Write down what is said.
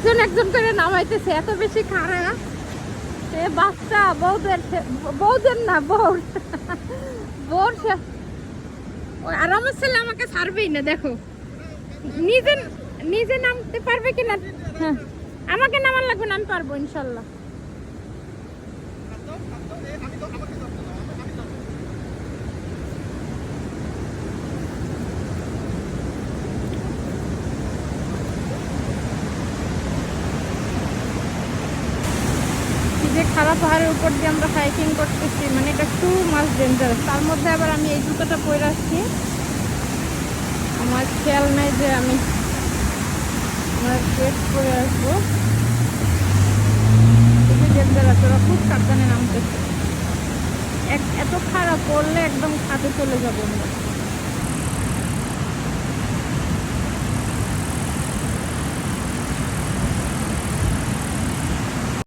একজন একজন করে নামাইতেছে, এত বেশি খারাপ সে বাচ্চা, বউদের বউদের না, বউর। বউর আর আমার ছেলে আমাকে ছাড়বেই না, দেখো। নিজে নিজে নামতে পারবে কিনা? হ্যাঁ। আমাকে নামান লাগবে না, আমি পারব, ইনশাল্লাহ। যে খারাপ পাহাড়ের উপর দিয়ে আমরা হাইকিং করতেছি মানে এটা টু মাস ডেঞ্জারাস তার মধ্যে আবার আমি এই জুতোটা পরে আসছি। আমার খেয়াল নাই যে আমি আমার ড্রেস পরে আসব। খুবই ডেঞ্জারাস ওরা খুব সাবধানে নামতেছে। এত খারাপ পড়লে একদম খাতে চলে যাব আমরা।